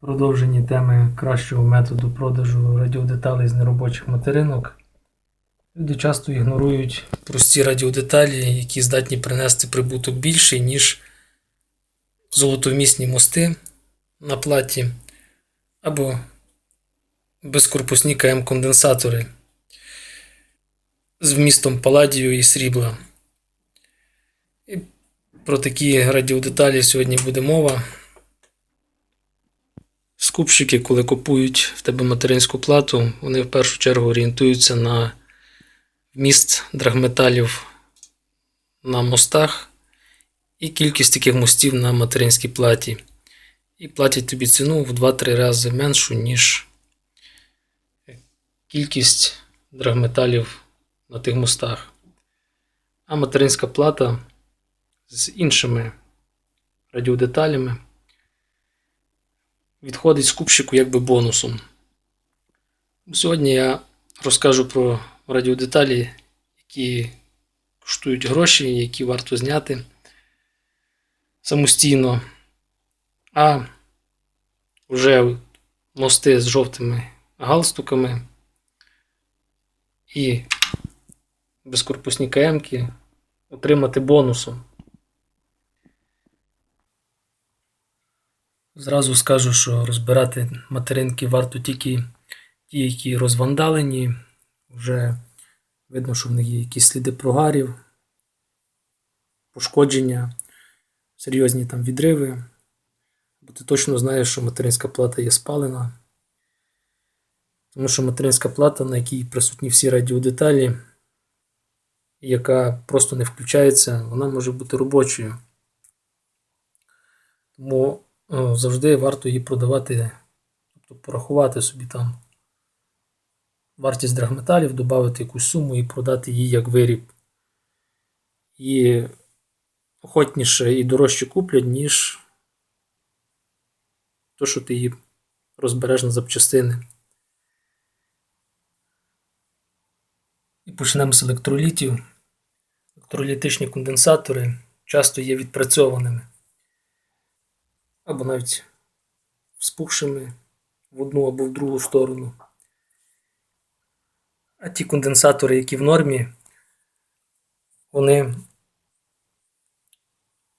продовженні теми кращого методу продажу радіодеталей з неробочих материнок. Люди часто ігнорують прості радіодеталі, які здатні принести прибуток більший, ніж золотовмісні мости на платі або безкорпусні КМ-конденсатори з вмістом паладію і срібла. І про такі радіодеталі сьогодні буде мова. Скупщики, коли купують в тебе материнську плату, вони в першу чергу орієнтуються на вміст драгметалів на мостах і кількість таких мостів на материнській платі. І платять тобі ціну в 2-3 рази меншу, ніж кількість драгметалів на тих мостах. А материнська плата з іншими радіодеталями відходить скупщику якби бонусом. Сьогодні я розкажу про радіодеталі, які коштують гроші, які варто зняти самостійно. А вже мости з жовтими галстуками і безкорпусні КМки отримати бонусом. Зразу скажу, що розбирати материнки варто тільки ті, які розвандалені. Вже видно, що в них є якісь сліди прогарів, пошкодження, серйозні там відриви. Бо ти точно знаєш, що материнська плата є спалена. Тому що материнська плата, на якій присутні всі радіодеталі, яка просто не включається, вона може бути робочою. Тому завжди варто її продавати, тобто порахувати собі там вартість драгметалів, додати якусь суму і продати її як виріб. І охотніше і дорожче куплять, ніж то, що ти її розбереш на запчастини. І почнемо з електролітів. Електролітичні конденсатори часто є відпрацьованими або навіть вспухшими в одну або в другу сторону. А ті конденсатори, які в нормі, вони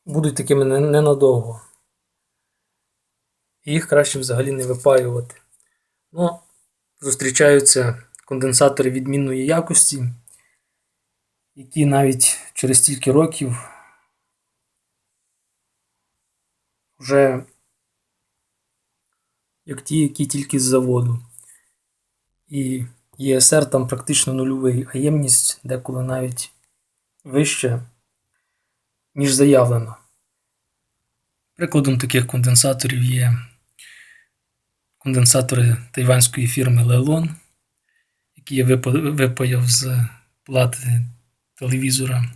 будуть такими ненадовго. І їх краще взагалі не випаювати. Ну, зустрічаються конденсатори відмінної якості, які навіть через стільки років вже як ті, які тільки з заводу. І ЄСР там практично нульовий, а ємність деколи навіть вища, ніж заявлено. Прикладом таких конденсаторів є конденсатори тайванської фірми Лелон, які я випаяв з плати телевізора,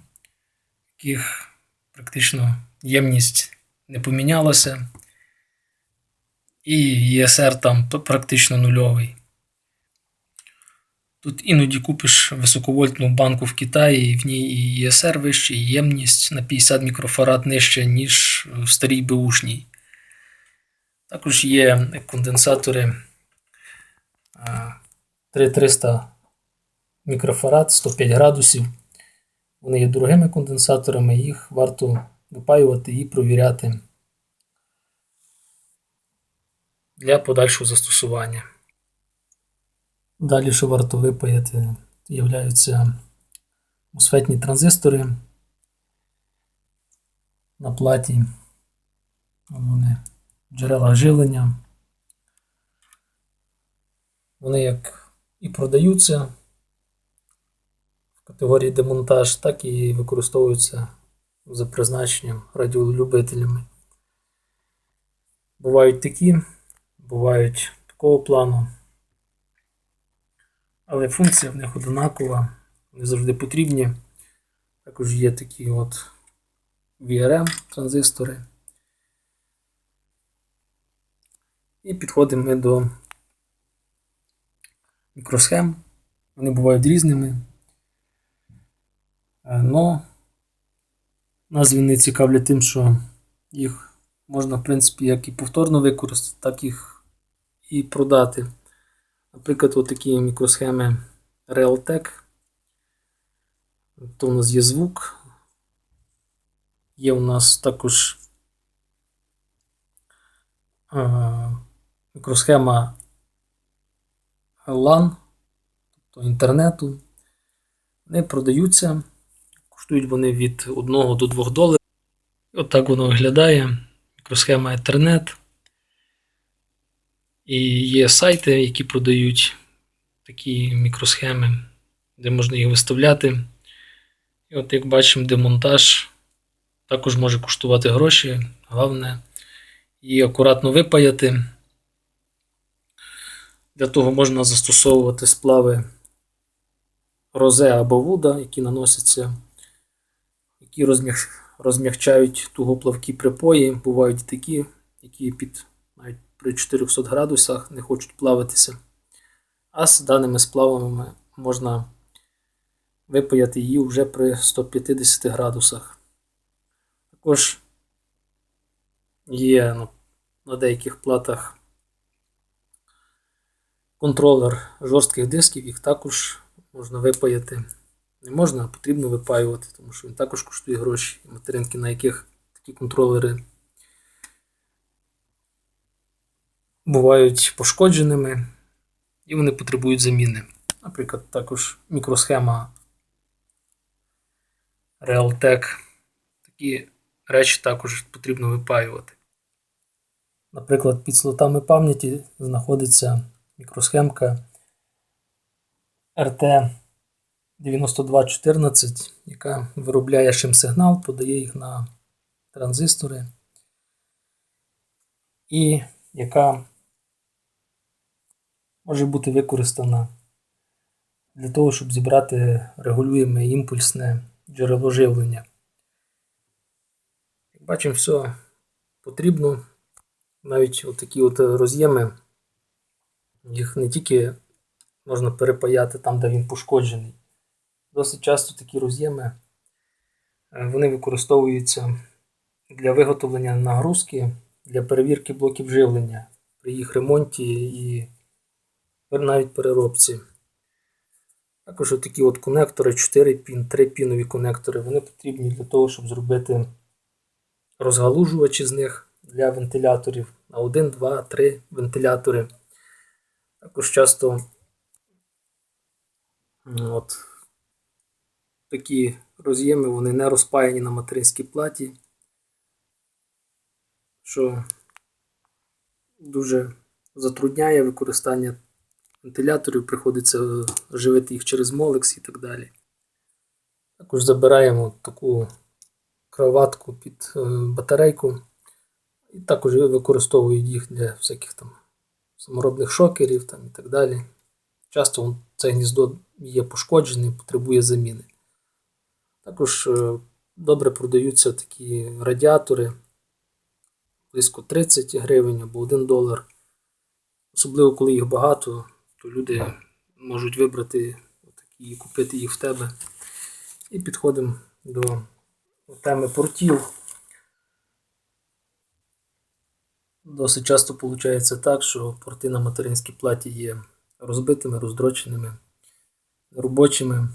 яких практично ємність не помінялася, і ЄСР там практично нульовий. Тут іноді купиш високовольтну банку в Китаї, і в ній і ЄСР вищий, і ємність на 50 мікрофарад нижче, ніж в старій беушній. Також є конденсатори а, 3300 мікрофарад 105 градусів. Вони є дорогими конденсаторами, їх варто випаювати і провіряти для подальшого застосування. Далі, що варто випаяти, являються мосфетні транзистори на платі. Вони в джерелах живлення. Вони як і продаються в категорії демонтаж, так і використовуються за призначенням радіолюбителями. Бувають такі, бувають такого плану. Але функція в них однакова, вони завжди потрібні. Також є такі от VRM транзистори. І підходимо ми до мікросхем. Вони бувають різними. Е, Но нас вони цікавлять тим, що їх можна, в принципі, як і повторно використати, так їх і продати. Наприклад, отакі мікросхеми Realtek. То у нас є звук. Є у нас також е, мікросхема LAN, тобто інтернету. Вони продаються, коштують вони від 1 до 2 доларів. Отак воно виглядає. Мікросхема Ethernet. І є сайти, які продають такі мікросхеми, де можна їх виставляти. І от як бачимо, демонтаж також може коштувати гроші. Головне її акуратно випаяти. Для того можна застосовувати сплави розе або вуда, які наносяться, які розм'як- розм'якчають тугоплавкі припої. Бувають такі, які під навіть при 400 градусах не хочуть плавитися. А з даними сплавами можна випаяти її вже при 150 градусах. Також є ну, на деяких платах контролер жорстких дисків, їх також можна випаяти. Не можна, а потрібно випаювати, тому що він також коштує гроші. Материнки, на яких такі контролери бувають пошкодженими і вони потребують заміни. Наприклад, також мікросхема Realtek. Такі речі також потрібно випаювати. Наприклад, під слотами пам'яті знаходиться мікросхемка RT 9214, яка виробляє шим-сигнал, подає їх на транзистори, і яка може бути використана для того, щоб зібрати регулюєме імпульсне джерело живлення. Як бачимо, все потрібно. Навіть отакі от роз'єми, їх не тільки можна перепаяти там, де він пошкоджений. Досить часто такі роз'єми е, вони використовуються для виготовлення нагрузки, для перевірки блоків живлення при їх ремонті і навіть переробці. Також такі от конектори, 4 пін, 3 пінові конектори, вони потрібні для того, щоб зробити розгалужувачі з них для вентиляторів на 1, 2, 3 вентилятори. Також часто от, такі роз'єми вони не розпаяні на материнській платі, що дуже затрудняє використання вентиляторів, приходиться е, живити їх через молекс і так далі. Також забираємо таку кроватку під е, батарейку. І також використовують їх для всяких там саморобних шокерів там, і так далі. Часто це гніздо є пошкоджене, потребує заміни. Також е, добре продаються такі радіатори близько 30 гривень або 1 долар. Особливо, коли їх багато, то люди можуть вибрати такі і купити їх в тебе. І підходимо до теми портів. Досить часто виходить так, що порти на материнській платі є розбитими, роздроченими, робочими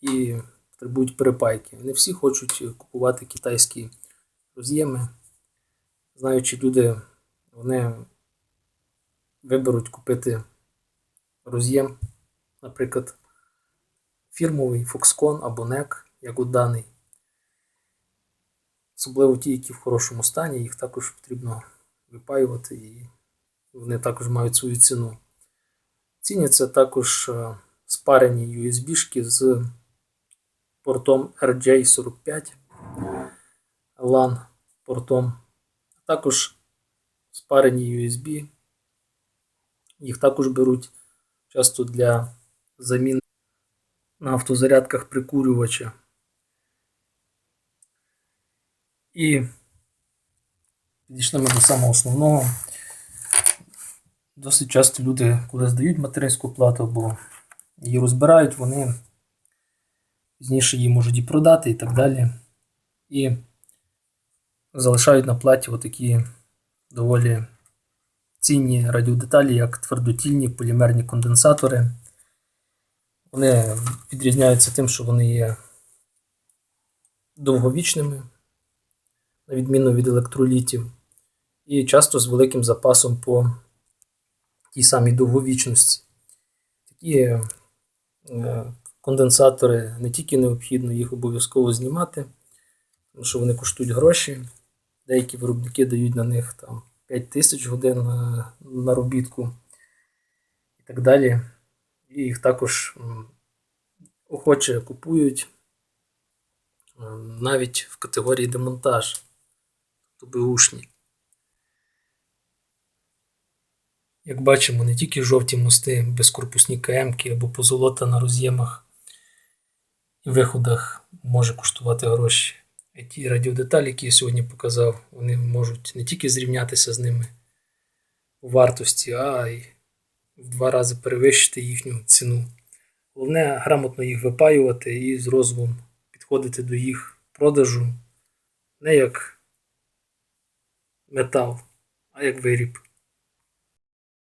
і потребують перепайки. Не всі хочуть купувати китайські роз'єми. Знаючи люди, вони виберуть купити роз'єм, наприклад, фірмовий Foxconn або NEC, як от даний. Особливо ті, які в хорошому стані, їх також потрібно випаювати і вони також мають свою ціну. Ціняться також е, спарені USB-шки з портом RJ45 LAN портом. Також спарені USB. Їх також беруть часто для заміни на автозарядках прикурювача. І підійшли ми до самого основного. Досить часто люди, коли здають материнську плату або її розбирають, вони пізніше її можуть і продати і так далі. І залишають на платі отакі доволі цінні радіодеталі, як твердотільні полімерні конденсатори. Вони відрізняються тим, що вони є довговічними, на відміну від електролітів, і часто з великим запасом по тій самій довговічності. Такі е, конденсатори не тільки необхідно, їх обов'язково знімати, тому що вони коштують гроші. Деякі виробники дають на них там 5 тисяч годин на наробітку і так далі. І їх також охоче купують е, навіть в категорії демонтаж, тобто беушні. Як бачимо, не тільки жовті мости, безкорпусні КМки або позолота на роз'ємах і виходах може коштувати гроші. А ті радіодеталі, які я сьогодні показав, вони можуть не тільки зрівнятися з ними у вартості, а й в два рази перевищити їхню ціну. Головне грамотно їх випаювати і з розумом підходити до їх продажу не як метал, а як виріб.